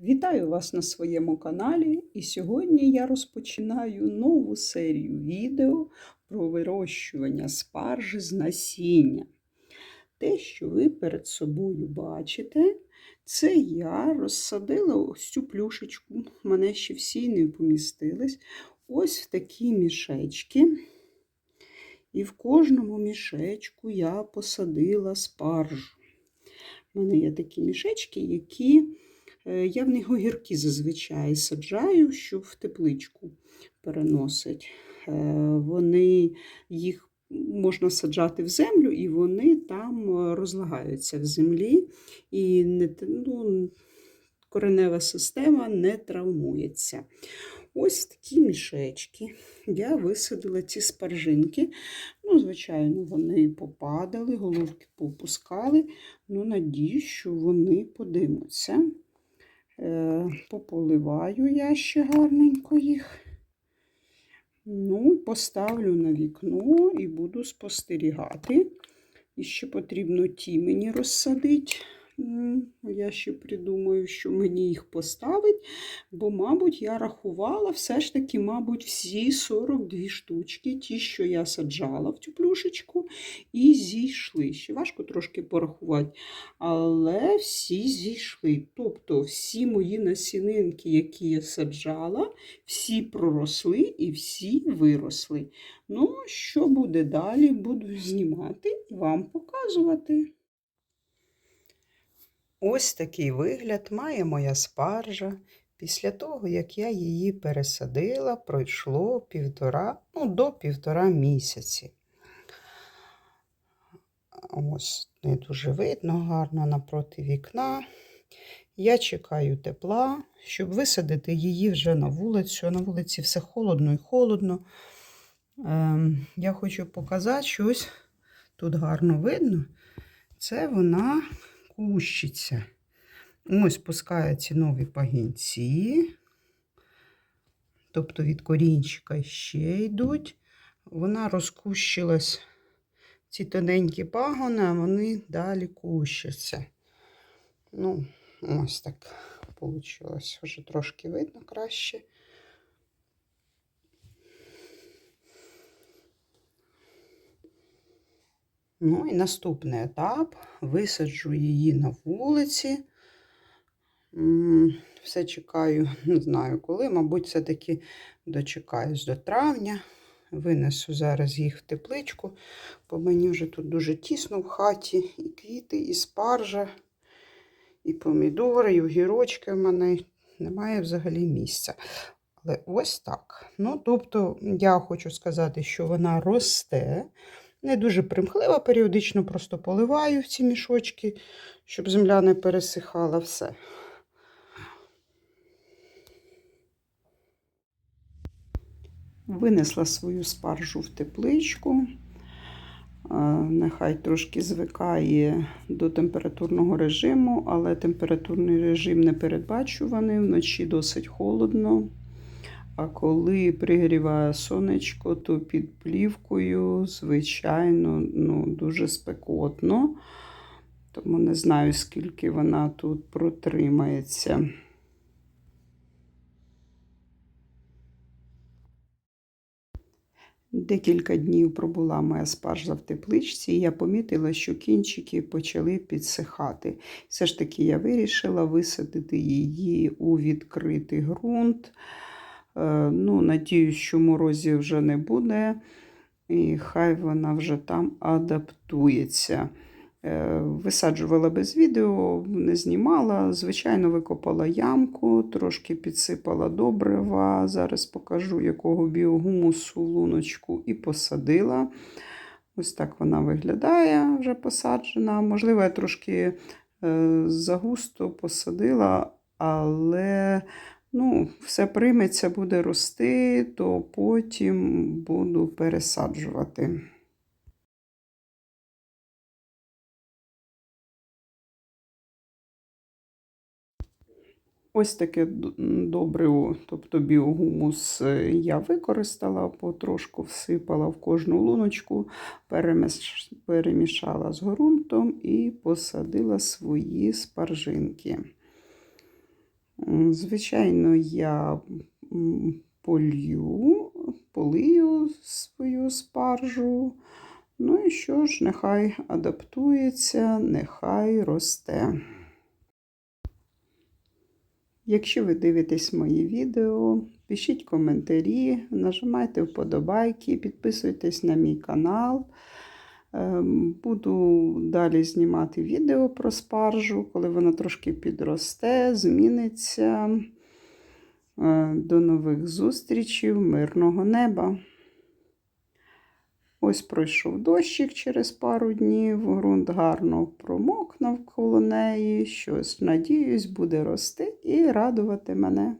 Вітаю вас на своєму каналі, і сьогодні я розпочинаю нову серію відео про вирощування спаржі з насіння. Те, що ви перед собою бачите, це я розсадила ось цю плюшечку. Мене ще всі не помістились. Ось в такі мішечки. І в кожному мішечку я посадила спаржу. У мене є такі мішечки, які я в них огірки зазвичай саджаю, щоб в тепличку переносить. Е, Вони їх можна саджати в землю, і вони там е, розлагаються в землі, і не, ну, коренева система не травмується. Ось такі мішечки. Я висадила ці спаржинки. Ну, звичайно, вони попадали, головки попускали. Ну, надію, що вони подимуться. Е, пополиваю я ще гарненько їх. Ну, поставлю на вікно і буду спостерігати. І ще потрібно ті мені розсадити. Я ще придумаю, що мені їх поставить, бо, мабуть, я рахувала все ж таки, мабуть, всі 42 штучки, ті, що я саджала в цю плюшечку, і зійшли. Ще важко трошки порахувати, але всі зійшли. Тобто всі мої насінинки, які я саджала, всі проросли і всі виросли. Ну, що буде далі, буду знімати і вам показувати. Ось такий вигляд має моя спаржа. Після того, як я її пересадила, пройшло півтора, ну, до півтора місяці. Ось не дуже видно гарно напроти вікна. Я чекаю тепла, щоб висадити її вже на вулицю. На вулиці все холодно і холодно. Ем, я хочу показати, що ось тут гарно видно. Це вона кущиться. Ось пускаються нові пагінці. Тобто від корінчика ще йдуть. Вона розкущилась ці тоненькі пагони, а вони далі кущаться. Ну, ось так вийшло. Вже трошки видно краще. Ну і наступний етап. Висаджу її на вулиці. Все чекаю, не знаю коли, мабуть, все-таки дочекаюсь до травня. Винесу зараз їх в тепличку, бо мені вже тут дуже тісно в хаті. І квіти, і спаржа, і помідори, і огірочки в мене немає взагалі місця. Але ось так. Ну, тобто, я хочу сказати, що вона росте. Не дуже примхлива, періодично просто поливаю в ці мішочки, щоб земля не пересихала все. Винесла свою спаржу в тепличку. Нехай трошки звикає до температурного режиму, але температурний режим не передбачуваний, вночі досить холодно. А коли пригріває сонечко, то під плівкою, звичайно, ну, дуже спекотно. Тому не знаю, скільки вона тут протримається. Декілька днів пробула моя спаржа в тепличці, і я помітила, що кінчики почали підсихати. Все ж таки я вирішила висадити її у відкритий ґрунт. Е, Ну, Надіюсь, що морозів вже не буде, і хай вона вже там адаптується. Е, Висаджувала без відео, не знімала. Звичайно, викопала ямку, трошки підсипала добрива. Зараз покажу, якого біогумусу луночку, і посадила. Ось так вона виглядає, вже посаджена. Можливо, я трошки е, загусто посадила, але ну, все прийметься, буде рости, то потім буду пересаджувати. Ось таке добриво, тобто біогумус е, я використала, потрошку всипала в кожну луночку, перемішала з ґрунтом і посадила свої спаржинки. Звичайно, я полью, полию свою спаржу. Ну і що ж, нехай адаптується, нехай росте. Якщо ви дивитесь мої відео, пишіть коментарі, нажимайте вподобайки, підписуйтесь на мій канал. Ем, Буду далі знімати відео про спаржу, коли вона трошки підросте, зміниться. Е, До нових зустрічей, мирного неба. Ось пройшов дощик через пару днів, ґрунт гарно промок навколо неї. Щось, надіюсь, буде рости і радувати мене.